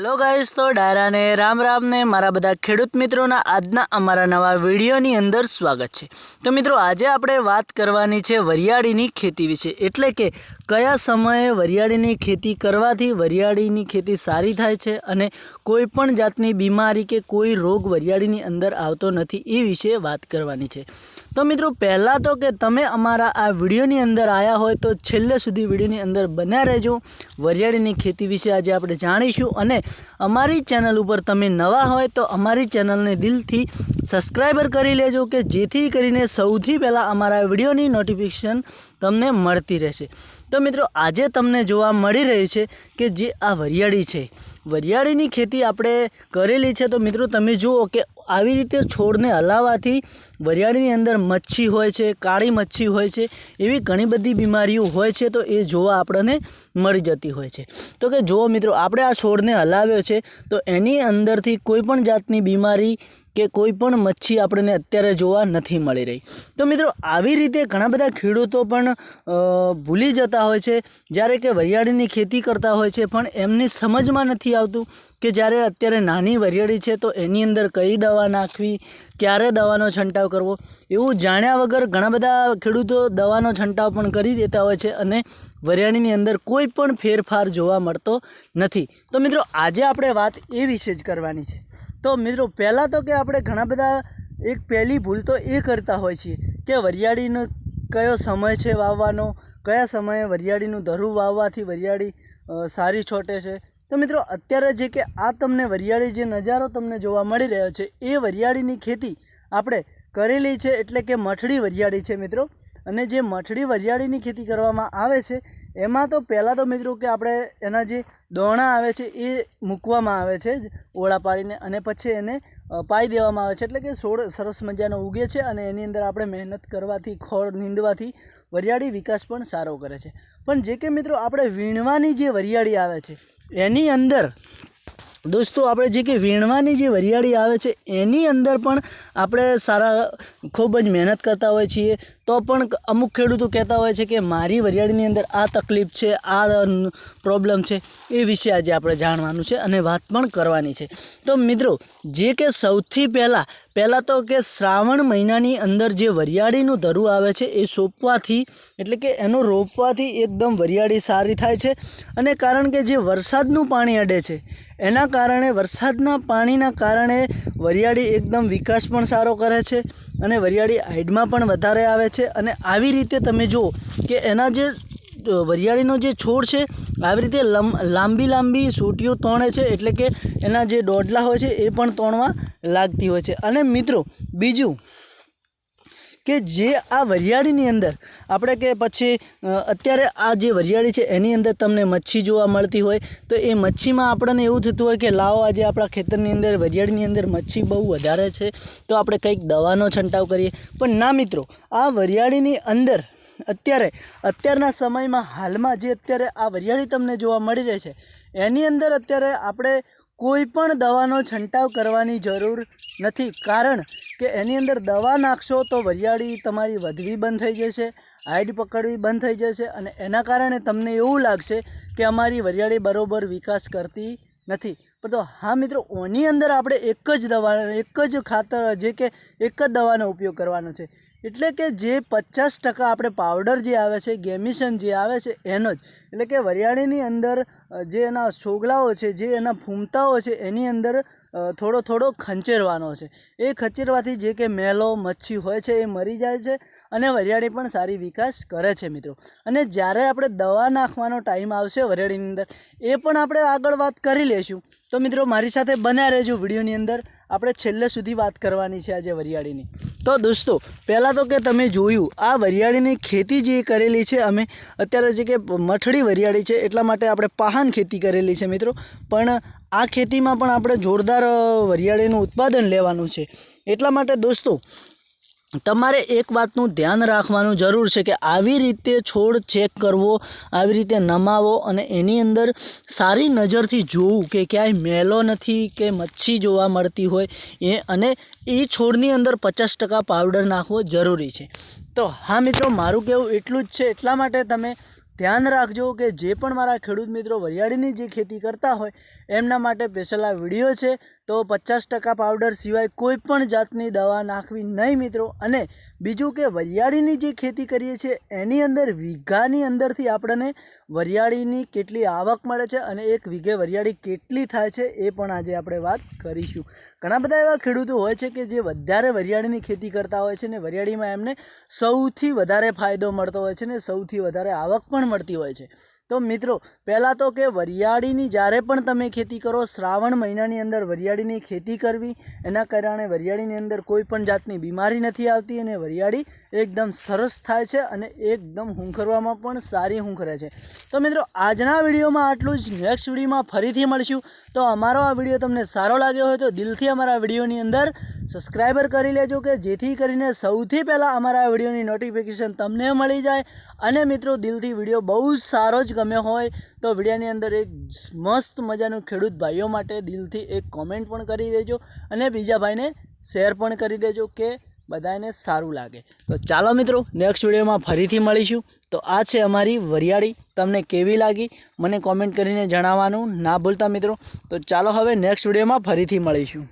Hello guys તો ડાયરાને રામ રામને મારા બધા ખેડૂત મિત્રોના આજના અમારા નવા વિડીયોની અંદર સ્વાગત છે. તો મિત્રો, આજે આપણે વાત કરવાની છે વરિયાળીની ખેતી વિશે. એટલે કે કયા સમયે વરિયાળીની ખેતી કરવાથી વરિયાળીની ખેતી સારી થાય છે અને કોઈ પણ જાતની બીમારી કે કોઈ રોગ વરિયાળીની અંદર આવતો નથી એ વિશે વાત કરવાની છે. તો મિત્રો, પહેલાં તો કે તમે અમારા આ વિડીયોની અંદર આવ્યા હોય તો છેલ્લે સુધી વિડીયોની અંદર બન્યા રહેજો. વરિયાળીની ખેતી વિશે આજે આપણે જાણીશું અને અમારી ચેનલ ઉપર તમે નવા હોય તો અમારી ચેનલને દિલથી સબસ્ક્રાઈબર કરી લેજો કે જેથી કરીને સૌથી પહેલાં અમારા વિડીયોની નોટિફિકેશન તમને મળતી રહેશે. તો મિત્રો, આજે તમને જોવા મળી રહ્યું છે કે જે આ વરિયાળી છે. વરિયાળીની ખેતી આપણે કરેલી છે તો મિત્રો, તમે જુઓ કે આવી રીતે છોડને હલાવવાથી વરિયાળીની અંદર મચ્છી હોય છે, કાળી મચ્છી હોય છે, એવી ઘણી બધી બીમારીઓ હોય છે તો એ જોવા આપણને મળી જતી હોય છે. તો કે જુઓ મિત્રો, આપણે આ છોડને હલાવ્યો છે તો એની અંદરથી કોઈ પણ જાતની બીમારી કે કોઈ પણ મચ્છી આપણને અત્યારે જોવા નથી મળી રહી. તો મિત્રો, આવી રીતે ઘણા બધા ખેડૂતો પણ ભૂલી જતા હોય છે. જ્યારે કે વરિયાળીની ખેતી કરતા હોય છે, પણ એમની સમજમાં નથી આવતું કે જ્યારે અત્યારે નાની વરિયાળી છે, તો એની અંદર કઈ દવા નાખવી, ક્યારે દવાનો છંટાવ કરવો? એવું જાણ્યા વગર ઘણા બધા ખેડૂતો દવાનો છંટાવ પણ કરી દેતા હોય છે અને વરિયાળીની અંદર કોઈ પણ ફેરફાર જોવા મળતો નથી. તો મિત્રો, આજે આપણે વાત એ વિશે જ કરવાની છે તો મિત્રો, પહેલાં તો કે આપણે ઘણા બધા એક પહેલી ભૂલ તો એ કરતા હોય છીએ કે વરિયાળીનો કયો સમય છે વાવવાનો, કયા સમયે વરિયાળીનું ધરું વાવવાથી વરિયાળી સારી છોટે છે. તો મિત્રો, અત્યારે જે કે આ તમને વરિયાળી જે નજારો તમને જોવા મળી રહ્યો છે, એ વરિયાળીની ખેતી આપણે કરેલી છે એટલે કે મઠડી વરિયાળી છે મિત્રો. અને જે મઠડી વરિયાળીની ખેતી કરવામાં આવે છે, એમાં તો પહેલાં તો મિત્રો કે આપણે એના જે દોણા આવે છે એ મૂકવામાં આવે છે, ઓળા પાડીને અને પછી એને પાઈ દેવામાં આવે છે. એટલે કે છોડ સરસ મજાનો ઉગે છે અને એની અંદર આપણે મહેનત કરવાથી, ખોળ નીંદવાથી વરિયાળી વિકાસ પણ સારો કરે છે. પણ જે કે મિત્રો આપણે વીણવાની જે વરિયાળી આવે છે, એની અંદર દોસ્તો, આપણે જે કે વીણવાની જે વરિયાળી આવે છે, એની અંદર પણ આપણે સારા ખૂબ જ મહેનત કરતા હોઈએ છીએ. તો પણ અમુક ખેડૂતો કહેતા હોય છે કે મારી વરિયાળીની અંદર આ તકલીફ છે, આ પ્રોબ્લેમ છે, એ વિશે આજે આપણે જાણવાનું છે અને વાત પણ કરવાની છે. તો મિત્રો, જે કે સૌથી પહેલાં પહેલાં તો કે શ્રાવણ મહિનાની અંદર જે વરિયાળીનું ધરું આવે છે, એ સોંપવાથી, એટલે કે એનું રોપવાથી એકદમ વરિયાળી સારી થાય છે અને કારણ કે જે વરસાદનું પાણી અડે છે, એના કારણે વરસાદના પાણીના કારણે વરિયાળી એકદમ વિકાસ પણ સારો કરે છે અને વરિયાળી હાઈડમાં પણ વધારે આવે છે અને આવી રીતે તમે જુઓ કે એના જે વરિયાળીનો જે છોડ છે, આવી રીતે લંબ લાંબી સૂટીઓ તોણે છે એટલે કે એના જે દોડલા હોય છે એ પણ તોણવા લાગતી હોય છે. અને મિત્રો, બીજું કે જે આ વરિયાળીની અંદર, આપણે કે પછી અત્યારે આ જે વરિયાળી છે એની અંદર તમને મચ્છી જોવા મળતી હોય, તો એ મચ્છીમાં આપણને એવું થતું હોય કે લાવો આજે આપણા ખેતરની અંદર, વરિયાળીની અંદર મચ્છી બહુ વધારે છે, તો આપણે કંઈક દવાનો છંટાવ કરીએ. પણ ના મિત્રો, આ વરિયાળીની અંદર અત્યારે, અત્યારના સમયમાં હાલમાં જે અત્યારે આ વરિયાળી તમને જોવા મળી રહી છે, એની અંદર અત્યારે આપણે કોઈ પણ દવાનો છંટાવ કરવાની જરૂર નથી. કારણ કે એની અંદર દવા નાખશો તો વરિયાળી તમારી વધવી બંધ થઈ જશે, હાઈડ પકડવી બંધ થઈ જશે અને એના કારણે તમને એવું લાગશે કે અમારી વરિયાળી બરોબર વિકાસ કરતી નથી. પણ તો હા મિત્રો, ઓની અંદર આપણે એક જ દવા, એક જ ખાતર, જે કે એક જ દવાનો ઉપયોગ કરવાનો છે. એટલે કે જે પચાસ ટકા આપણે પાવડર જે આવે છે ગેમિશન જે આવે છે, એનો જ. એટલે કે વરિયાળીની અંદર જે એના છોગલાઓ છે, જે એના ફૂમતાઓ છે, એની અંદર થોડો થોડો ખંચેરવાનો છે. એ ખંચેરવાથી જે કે મેલો, મચ્છી હોય છે એ મરી જાય છે અને વરિયાળી પણ સારી વિકાસ કરે છે મિત્રો. અને જ્યારે આપણે દવા નાખવાનો ટાઈમ આવશે વરિયાળીની અંદર, એ પણ આપણે આગળ વાત કરી લઈશું. તો મિત્રો, મારી સાથે બન્યા રહેજો વિડીયોની અંદર. આપણે છેલ્લે સુધી વાત કરવાની છે આજે વરિયાળીની. તો દોસ્તો, પહેલાં તો કે તમે જોયું, આ વરિયાળીની ખેતી જે કરેલી છે, અમે અત્યારે જે કે મઠડી વરિયાળી છે, એટલા માટે આપણે પાહન ખેતી કરેલી છે મિત્રો. પણ આ ખેતીમાં પણ આપણે જોરદાર વરિયાળીનું ઉત્પાદન લેવાનું છે. એટલા માટે દોસ્તો, તમારે એક વાતનું ધ્યાન રાખવાનું જરૂર છે કે આવી રીતે છોડ ચેક કરવો, આવી રીતે નમાવો અને એની અંદર સારી નજરથી જોવું કે ક્યાંય મેલો નથી કે મચ્છી જોવા મળતી હોય એ, અને એ છોડની અંદર પચાસ ટકા પાવડર નાખવો જરૂરી છે. તો હા મિત્રો, મારું કહેવું એટલું જ છે. એટલા માટે તમે ધ્યાન રાખજો કે જે પણ મારા ખેડૂત મિત્રો વરિયાળીની જે ખેતી કરતા હોય, એમના માટે સ્પેશિયલ આ વીડિયો છે. તો પચાસ ટકા પાવડર સિવાય કોઈ પણ જાતની દવા નાખવી નહીં મિત્રો. અને બીજું કે વરિયાળીની જે ખેતી કરીએ છીએ, એની અંદર વીઘાની અંદરથી આપણને વરિયાળીની કેટલી આવક મળે છે અને એક વીઘે વરિયાળી કેટલી થાય છે એ પણ આજે આપણે વાત કરીશું. ઘણા બધા એવા ખેડૂતો હોય છે કે જે વધારે વરિયાળીની ખેતી કરતા હોય છે ને વરિયાળીમાં એમને સૌથી વધારે ફાયદો મળતો હોય છે ને સૌથી વધારે આવક પણ મળતી હોય છે. તો મિત્રો, પહેલાં તો કે વરિયાળીની જ્યારે પણ તમે ખેતી કરો, શ્રાવણ મહિનાની અંદર વરિયાળીની ખેતી કરવી, એના કારણે વરિયાળીની અંદર કોઈ પણ જાતની બીમારી નથી આવતી અને વરિયાળી એકદમ સરસ થાય છે અને એકદમ હુંખરવામાં પણ સારી હુંખરે છે. તો મિત્રો, આજના વિડીયોમાં આટલું જ. નેક્સ્ટ વિડીયોમાં ફરીથી મળશું. તો અમારો આ વીડિયો તમને સારો લાગ્યો હોય તો દિલથી અમારા વિડીયોની અંદર સબસ્ક્રાઈબર કરી લેજો કે જેથી કરીને સૌથી પહેલાં અમારા વિડીયોની નોટિફિકેશન તમને મળી જાય. અને મિત્રો, દિલથી વીડિયો બહુ જ સારો જ ગમ્યો હોય તો વિડીયોની અંદર એક મસ્ત મજાનું ખેડૂત ભાઈઓ માટે દિલથી એક કોમેન્ટ પણ કરી દેજો અને બીજા ભાઈને શેર પણ કરી દેજો કે બધાને સારું લાગે. તો ચાલો મિત્રો નેક્સ્ટ વિડીયોમાં ફરીથી મળીશું. તો આ છે અમારી વરિયાળી. તમને કેવી લાગી? મને કોમેન્ટ કરીને જણાવવાનું ના ભૂલતા મિત્રો. તો ચાલો હવે નેક્સ્ટ વિડીયોમાં ફરીથી મળીશું.